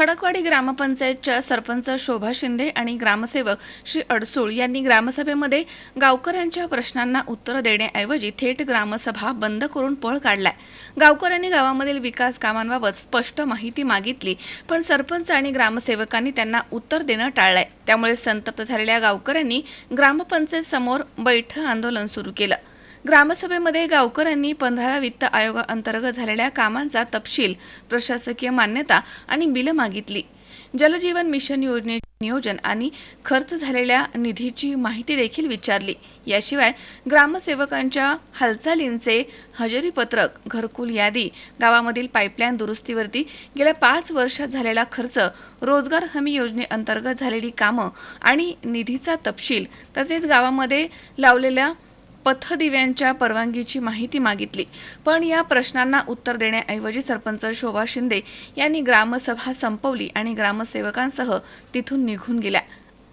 खडकवाडी ग्रामपंचायतच्या सरपंच शोभा शिंदे आणि ग्रामसेवक श्री अडसूळ यांनी ग्रामसभेमध्ये गावकऱ्यांच्या प्रश्नांना उत्तर देण्याऐवजी थेट ग्रामसभा बंद करून पळ काढलाय. गावकऱ्यांनी गावामधील विकास कामांबाबत स्पष्ट माहिती मागितली पण सरपंच आणि ग्रामसेवकांनी त्यांना उत्तर देणं टाळलंय. त्यामुळे संतप्त झालेल्या गावकऱ्यांनी ग्रामपंचायत समोर बैठ आंदोलन सुरू केलं. ग्रामसभेमध्ये गावकऱ्यांनी पंधराव्या वित्त आयोगाअंतर्गत झालेल्या कामांचा तपशील प्रशासकीय मान्यता आणि बिलं मागितली. जलजीवन मिशन योजने नियोजन आणि खर्च झालेल्या निधीची माहिती देखील विचारली. याशिवाय ग्रामसेवकांच्या हालचालींचे हजेरीपत्रक घरकुल यादी गावामधील पाईपलाईन दुरुस्तीवरती गेल्या पाच वर्षात झालेला खर्च रोजगार हमी योजनेअंतर्गत झालेली कामं आणि निधीचा तपशील तसेच गावामध्ये लावलेल्या पथदिव्यांच्या परवानगीची माहिती मागितली. पण या प्रश्नांना उत्तर देण्याऐवजी सरपंच शोभा शिंदे यांनी ग्रामसभा संपवली आणि ग्रामसेवकांसह तिथून निघून गेल्या.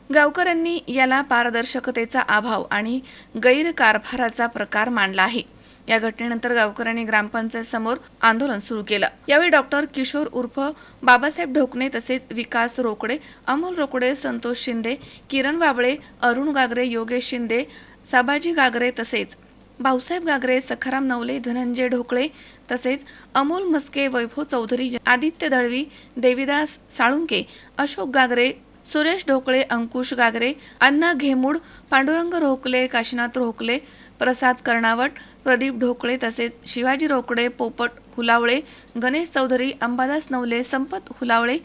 गावकऱ्यांनी याला पारदर्शकतेचा अभाव आणि गैरकारभाराचा प्रकार मानला आहे. या घटनेनंतर गावकऱ्यांनी ग्रामपंचायत समोर आंदोलन सुरू केलं. यावेळी डॉक्टर किशोर उर्फ बाबासाहेब ढोकणे तसेच विकास रोकडे अमोल रोकडे संतोष शिंदे किरण बाबळे अरुण गागरे योगेश शिंदे साबाजी गागरे तसेच भाऊसाहेब गागरे सखाराम नवले धनंजय ढोकळे तसेच अमोल मस्के वैभव चौधरी आदित्य दळवी देवीदास साळुंके अशोक गागरे सुरेश ढोकळे अंकुश गागरे अण्णा घेमूड पांडुरंग रोकले काशीनाथ रोकले प्रसाद कर्णावट प्रदीप ढोकळे तसेच शिवाजी रोकडे पोपट हुलावळे गणेश चौधरी अंबादास नवले संपत हुलावळे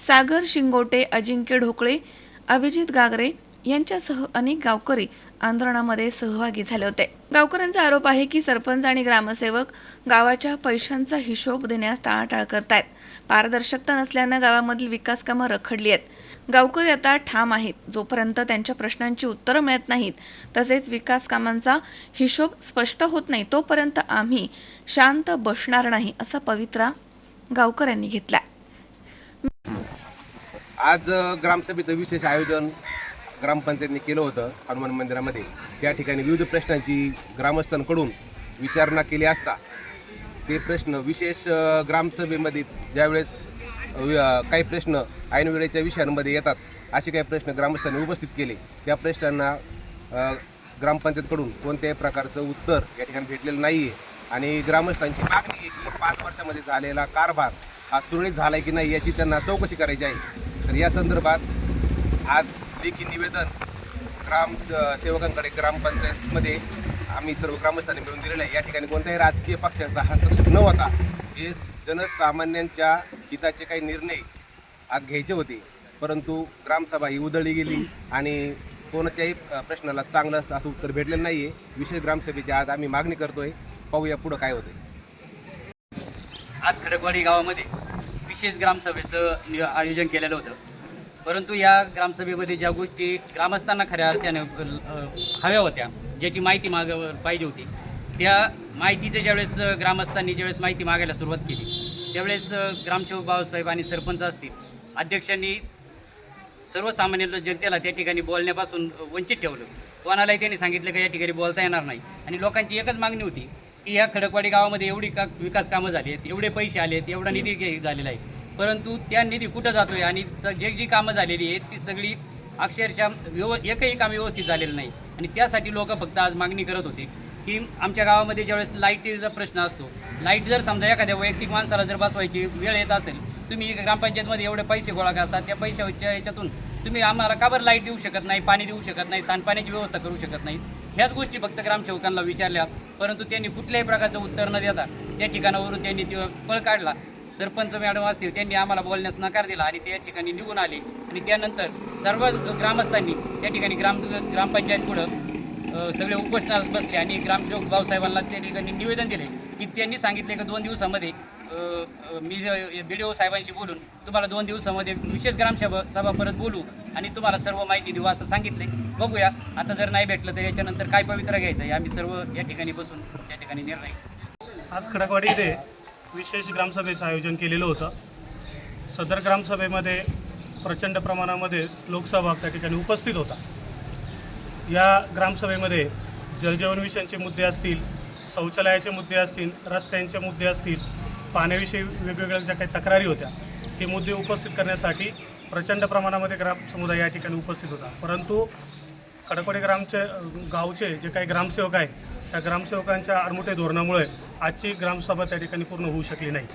सागर शिंगोटे अजिंक्य ढोकळे अभिजित गागरे यांच्यासह अनेक गावकरी आंदोलनामध्ये सहभागी झाले होते. गावकऱ्यांचा आरोप आहे की सरपंच आणि ग्रामसेवक गावाच्या पैशांचा हिशोब देण्यास टाळाटाळ करतायत. पारदर्शकता नसल्यानं गावामधील विकास कामं रखडली आहेत. गावकरी आता ठाम आहेत. जोपर्यंत त्यांच्या प्रश्नांची उत्तरं मिळत नाहीत तसेच विकास कामांचा हिशोब स्पष्ट होत नाही तोपर्यंत आम्ही शांत बसणार नाही असा पवित्रा गावकऱ्यांनी घेतला आज ग्रामसभेचं विशेष आयोजन ग्रामपंचायतीने केलं होतं हनुमान मंदिरामध्ये. त्या ठिकाणी विविध प्रश्नांची ग्रामस्थांकडून विचारणा केली असता. ते प्रश्न विशेष ग्रामसभेमध्ये ज्यावेळेस काही प्रश्न ऐन वेळेच्या विषयांमध्ये येतात असे काही प्रश्न ग्रामस्थांनी उपस्थित केले. त्या प्रश्नांना ग्रामपंचायतकडून कोणत्याही प्रकारचं उत्तर या ठिकाणी भेटलेलं नाही आहे आणि ग्रामस्थांची मागणी आहे की पाच वर्षामध्ये झालेला कारभार हा सुरळीत झाला आहे की नाही याची त्यांना चौकशी करायची आहे. तर या संदर्भात आज लेखी निवेदन ग्राम सेवकांकडे ग्रामपंचायतमध्ये आम्ही सर्व ग्रामस्थांनी मिळून दिलेलं आहे. या ठिकाणी कोणत्याही राजकीय पक्षाचा हस्तक्षेप न होता हे जनसामान्यांच्या हिताचे काही निर्णय आज घ्यायचे होते. परंतु ग्रामसभा ही उधळली गेली आणि कोणत्याही प्रश्नाला चांगलं असं उत्तर भेटलेलं नाही आहे विशेष ग्रामसभेची आज आम्ही मागणी करतोय. पाहूया पुढं काय होतं आज खडकवाडी गावामध्ये विशेष ग्रामसभेचं आयोजन केलेलं होतं. परंतु या ग्रामसभेमध्ये ज्या गोष्टी ग्रामस्थांना खऱ्या अर्थाने हव्या होत्या ज्याची माहिती माग पाहिजे होती त्या माहितीचं ज्यावेळेस ग्रामस्थांनी ज्यावेळेस माहिती मागायला सुरुवात केली त्यावेळेस ग्रामसेवक बाबासाहेब आणि सरपंच असतील अध्यक्षांनी सर्वसामान्य जनतेला त्या ठिकाणी बोलण्यापासून वंचित ठेवलं. कोणालाही त्यांनी सांगितलं की या ठिकाणी बोलता येणार नाही. आणि लोकांची एकच मागणी होती की ह्या खडकवाडी गावामध्ये एवढी का विकास कामं झाली आहेत एवढे पैसे आले आहेत एवढा निधी घे- झालेला आहे. परंतु त्या निधी कुठं जातोय आणि स जे जी कामं झालेली आहेत ती सगळी अक्षरशः व्यव एकही काम व्यवस्थित झालेलं नाही. आणि त्यासाठी लोक फक्त आज मागणी करत होते की आमच्या गावामध्ये ज्यावेळेस लाईटीचा प्रश्न असतो लाइट जर समजा एखाद्या वैयक्तिक माणसाला जर बसवायची वेळ येत असेल तुम्ही ग्रामपंचायतमध्ये एवढे पैसे गोळा करता त्या पैशाच्या याच्यातून तुम्ही आम्हाला का बरं लाइट देऊ शकत नाही पाणी देऊ शकत नाही सांडपाण्याची व्यवस्था करू शकत नाही? ह्याच गोष्टी फक्त ग्रामसेवकांना विचारल्या परंतु त्यांनी कुठल्याही प्रकारचं उत्तर न देता त्या ठिकाणावरून त्यांनी ते पळ काढला. सरपंच मॅडम असतील त्यांनी आम्हाला बोलण्यास नकार दिला आणि त्या ठिकाणी निघून आले. आणि त्यानंतर सर्व ग्रामस्थांनी त्या ठिकाणी ग्राम ग्रामपंचायत पुढं सगळे उपोषणास बसले आणि ग्रामसेवक भाऊसाहेबांना त्या ठिकाणी निवेदन दिले की त्यांनी सांगितले की दोन दिवसामध्ये मी बी डी ओ साहेबांशी बोलून तुम्हाला दोन दिवसामध्ये विशेष ग्रामसभा सभा परत बोलू आणि तुम्हाला सर्व माहिती देऊ असं सांगितले. बघूया आता जर नाही भेटलं तर याच्यानंतर काय पवित्रा घ्यायचं आहे? आम्ही सर्व या ठिकाणी बसून त्या ठिकाणी निर्णय आज खडकवाडी इथे विशेष ग्रामसभेचं आयोजन केलेलं होतं. सदर ग्रामसभेमध्ये प्रचंड प्रमाणामध्ये लोकसहभाग त्या ठिकाणी उपस्थित होता. या ग्रामसभेमध्ये जलजीवनविषयांचे मुद्दे असतील शौचालयाचे मुद्दे असतील रस्त्यांचे मुद्दे असतील पाण्याविषयी वेगवेगळ्या ज्या काही तक्रारी होत्या हे मुद्दे उपस्थित करण्यासाठी प्रचंड प्रमाणामध्ये ग्राम समुदाय या ठिकाणी उपस्थित होता. परंतु खडकवाडी ग्रामचे गावचे जे काही ग्रामसेवक आहेत त्या ग्रामसेवकांच्या आडमुठे धोरणामुळे आजची ग्रामसभा त्या ठिकाणी पूर्ण होऊ शकली नाही.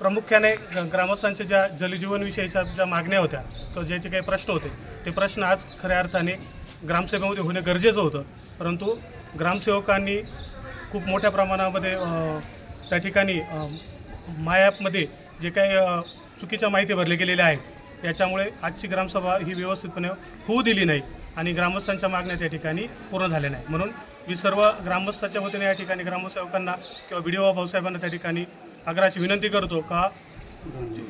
प्रामुख्याने ग्रामस्थांच्या ज्या जलजीवनविषयीच्या ज्या मागण्या होत्या किंवा ज्याचे काही प्रश्न होते ते प्रश्न आज खऱ्या अर्थाने ग्रामसभेमध्ये होणे गरजेचं होतं. परंतु ग्रामसेवकांनी खूप मोठ्या प्रमाणामध्ये त्या ठिकाणी मायॲपमध्ये मायॅपमध्ये जे काही चुकीच्या माहिती भरले गेलेल्या आहेत याच्यामुळे आजची ग्रामसभा ही व्यवस्थितपणे होऊ दिली नाही. आणि ग्रामस्थांच्या मागण्या त्या ठिकाणी पूर्ण झाल्या नाही. म्हणून मी सर्व ग्रामस्थाच्या वतीने या ठिकाणी ग्रामसेवकांना किंवा बी डी ओ भाऊसाहेबांना त्या ठिकाणी आग्रहाची विनंती करतो का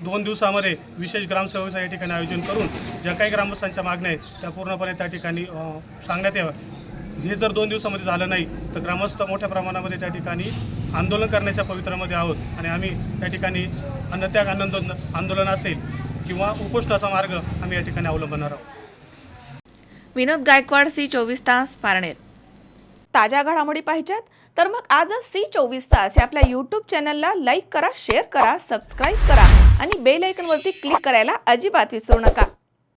दोन दिवसामध्ये विशेष ग्रामसेवकाचं या ठिकाणी आयोजन करून ज्या काही ग्रामस्थांच्या मागण्या आहेत त्या पूर्णपणे त्या ठिकाणी सांगण्यात याव्या हे जर दोन दिवसामध्ये झालं नाही तर ग्रामस्थ मोठ्या प्रमाणामध्ये त्या ठिकाणी आंदोलन करण्याच्या पवित्रामध्ये आहोत आणि आम्ही त्या ठिकाणी अन्नत्याग आनंद आंदोलन असेल किंवा उपोष्टाचा मार्ग आम्ही या ठिकाणी अवलंबणार आहोत. विनोद गायकवाड सी चोवीस तास पारनेर. ताज्या घडामोडी पाहिजेत तर मग आजच सी चोवीस तास या आपल्या यूट्यूब चॅनलला लाईक करा शेअर करा सबस्क्राईब करा आणि बेल आयकॉनवरती क्लिक करायला अजिबात विसरू नका.